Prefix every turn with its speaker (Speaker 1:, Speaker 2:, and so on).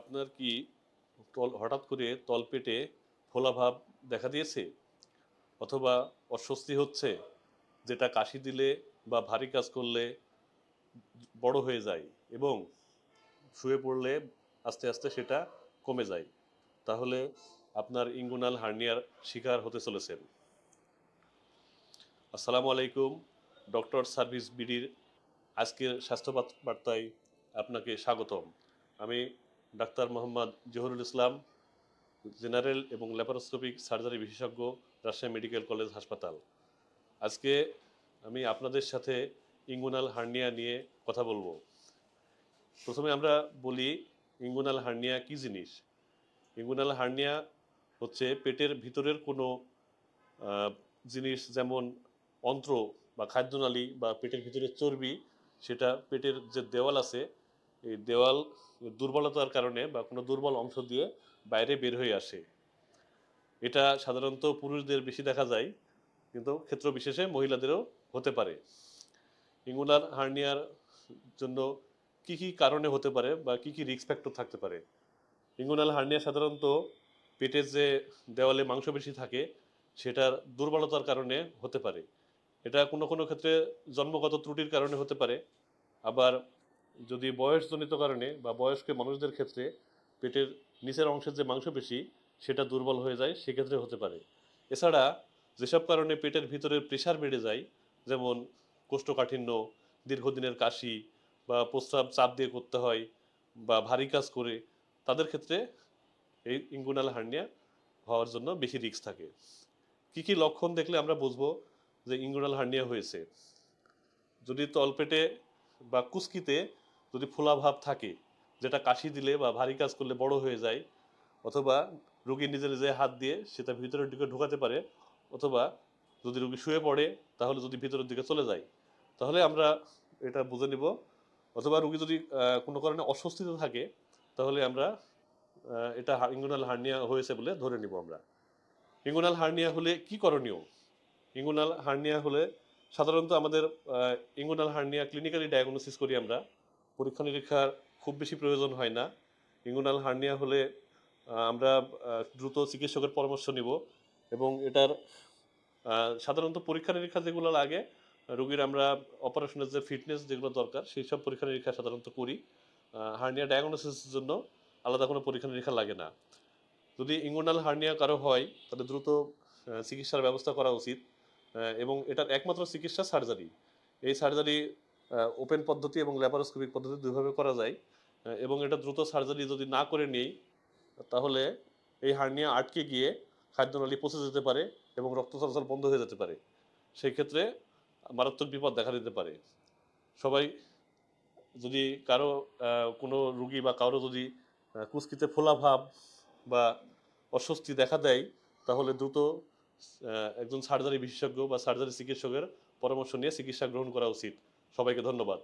Speaker 1: আপনার কি তল, হঠাৎ করে তলপেটে ফোলাভাব দেখা দিয়েছে? অথবা অস্বস্তি হচ্ছে যেটা কাশি দিলে বা ভারী কাজ করলে বড় হয়ে যায় এবং শুয়ে পড়লে আস্তে আস্তে সেটা কমে যায়। তাহলে আপনার ইঙ্গুনাল হার্নিয়ার শিকার হতে চলেছেন। আসসালামু আলাইকুম, ডক্টর সার্ভিস বিডির আজকের স্বাস্থ্য বার্তায় আপনাকে স্বাগতম। আমি ডাক্তার মোহাম্মদ জহুরুল ইসলাম, জেনারেল এবং ল্যাপারোস্কোপিক সার্জারি বিশেষজ্ঞ, রাজশাহী মেডিকেল কলেজ হাসপাতাল। আজকে আমি আপনাদের সাথে ইঙ্গুনাল হার্নিয়া নিয়ে কথা বলব। প্রথমে আমরা বলি ইঙ্গুনাল হার্নিয়া কি জিনিস? ইঙ্গুনাল হার্নিয়া হচ্ছে পেটের ভিতরের কোনো জিনিস যেমন অন্ত্র বা খাদ্যনালী বা পেটের ভিতরে চর্বি, সেটা পেটের যে দেওয়াল আছে, এই দেওয়াল দুর্বলতার কারণে বা কোনো দুর্বল অংশ দিয়ে বাইরে বের হয়ে আসে। এটা সাধারণত পুরুষদের বেশি দেখা যায়, কিন্তু ক্ষেত্র বিশেষে মহিলাদেরও হতে পারে। ইঙ্গুলার হার্নিয়ার জন্য কি কি কারণে হতে পারে বা কি কি রিস্ক ফ্যাক্টর থাকতে পারে? ইঙ্গুনাল হার্নিয়া সাধারণত পেটের যে দেওয়ালে মাংসপেশি থাকে, সেটার দুর্বলতার কারণে হতে পারে। এটা কোনো কোনো ক্ষেত্রে জন্মগত ত্রুটির কারণে হতে পারে। আবার যদি বয়সজনিত কারণে বা বয়স্ক মানুষদের ক্ষেত্রে পেটের নিচের অংশের যে মাংসপেশি, সেটা দুর্বল হয়ে যায়, সেক্ষেত্রে হতে পারে। এছাড়া যেসব কারণে পেটের ভিতরে প্রেশার বেড়ে যায়, যেমন কোষ্ঠকাঠিন্য, দীর্ঘদিনের কাশি বা প্রস্রাব চাপ দিয়ে করতে হয় বা ভারী কাজ করে, তাদের ক্ষেত্রে এই ইঙ্গুনাল হার্নিয়া হওয়ার জন্য বেশি রিস্ক থাকে। কি কি লক্ষণ দেখলে আমরা বুঝব যে ইঙ্গুনাল হার্নিয়া হয়েছে? যদি তলপেটে বা কুস্কিতে যদি ফোলাভাব থাকে, যেটা কাশি দিলে বা ভারী কাজ করলে বড় হয়ে যায়, অথবা রোগী নিজে নিজে হাত দিয়ে সেটা ভিতরের দিকে ঢোকাতে পারে, অথবা যদি রোগী শুয়ে পড়ে, তাহলে যদি ভিতরের দিকে চলে যায়, তাহলে আমরা এটা বুঝে নিব। অথবা রোগী যদি কোনো কারণে অস্বস্তিতে থাকে, তাহলে আমরা এটা ইঙ্গুনাল হার্নিয়া হয়েছে বলে ধরে নিব আমরা। ইঙ্গুনাল হার্নিয়া হলে কি করণীয়? ইঙ্গুনাল হার্নিয়া হলে সাধারণত আমাদের ইঙ্গুনাল হার্নিয়া ক্লিনিক্যালি ডায়াগনোসিস করি আমরা। পরীক্ষা নিরীক্ষার খুব বেশি প্রয়োজন হয় না। ইঙ্গুনাল হার্নিয়া হলে আমরা দ্রুত চিকিৎসকের পরামর্শ নিব এবং এটার সাধারণত পরীক্ষা নিরীক্ষা যেগুলো লাগে, রোগীর আমরা অপারেশনের যে ফিটনেস যেগুলো দরকার, সেই সব পরীক্ষা নিরীক্ষা সাধারণত করি। হার্নিয়া ডায়াগনোসিসের জন্য আলাদা কোনো পরীক্ষা নিরীক্ষা লাগে না। যদি ইঙ্গুনাল হার্নিয়া কারও হয়, তাহলে দ্রুত চিকিৎসার ব্যবস্থা করা উচিত। এবং এটার একমাত্র চিকিৎসা সার্জারি। এই সার্জারি ওপেন পদ্ধতি এবং ল্যাপারোস্কোপিক পদ্ধতি দুইভাবে করা যায়। এবং এটা দ্রুত সার্জারি যদি না করে নেই, তাহলে এই হার্নিয়া আটকে গিয়ে খাদ্যনালী পচে যেতে পারে এবং রক্ত চলাচল বন্ধ হয়ে যেতে পারে। সেই ক্ষেত্রে মারাত্মক বিপদ দেখা দিতে পারে। সবাই যদি কারও কোনো রুগী বা কারও যদি কুস্কিতে ফোলা ভাব বা অস্বস্তি দেখা দেয়, তাহলে দ্রুত একজন সার্জারি বিশেষজ্ঞ বা সার্জারি চিকিৎসকের পরামর্শ নিয়ে চিকিৎসা গ্রহণ করা উচিত। সবাইকে ধন্যবাদ।